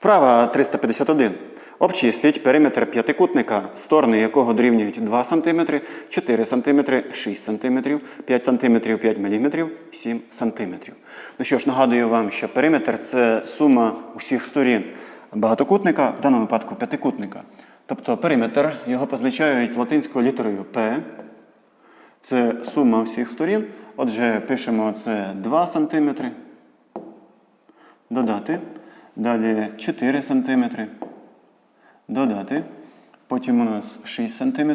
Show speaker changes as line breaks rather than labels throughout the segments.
Вправа 351. Обчисліть периметр п'ятикутника, сторони якого дорівнюють 2 см, 4 см, 6 см, 5 см, 5 мм, 7 см. Ну що ж, нагадую вам, що периметр це сума усіх сторін багатокутника, в даному випадку п'ятикутника. Тобто периметр його позначають латинською літерою P. Це сума всіх сторін. Отже, пишемо це 2 см. Додати. Далі 4 см. Додати. Потім у нас 6 см.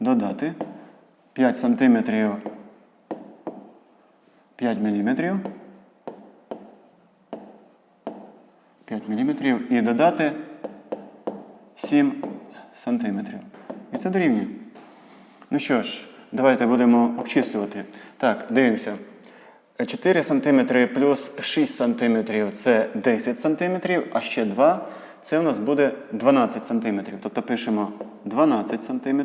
Додати. 5 см. 5 мм. 5 мм. І додати 7 см. І це дорівнює. Ну що ж, давайте будемо обчислювати. Так, дивимося. 4 см плюс 6 см це 10 см, а ще 2 це у нас буде 12 см. Тобто пишемо 12 см.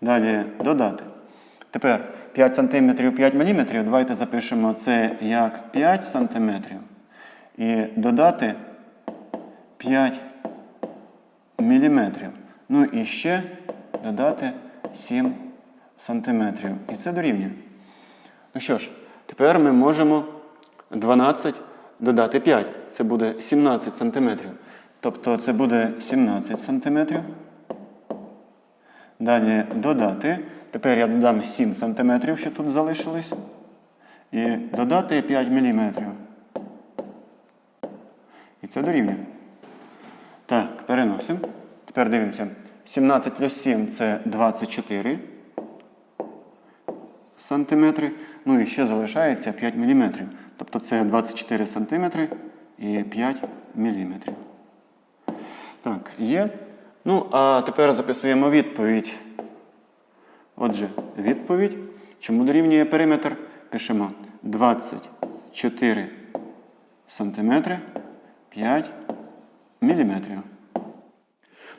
Далі додати. Тепер 5 см 5 мм. Давайте запишемо це як 5 см. І додати 5 мм. Ну і ще додати 7 см. І це дорівнює. Ну що ж, тепер ми можемо 12 додати 5. Це буде 17 см. Тобто це буде 17 см. Далі додати. Тепер я додам 7 см, що тут залишилось. І додати 5 мм. І це дорівнює. Так, переносимо. Тепер дивимося. 17 плюс 7 це 24 сантиметри. Ну і ще залишається 5 мм. Тобто це 24 сантиметри і 5 мм. Так, є. Ну, а тепер записуємо відповідь. Отже, відповідь. Чому дорівнює периметр? Пишемо 24 сантиметри 5 міліметрів.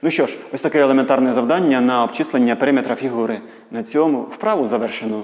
Ну що ж, ось таке елементарне завдання на обчислення периметра фігури. На цьому вправу завершено.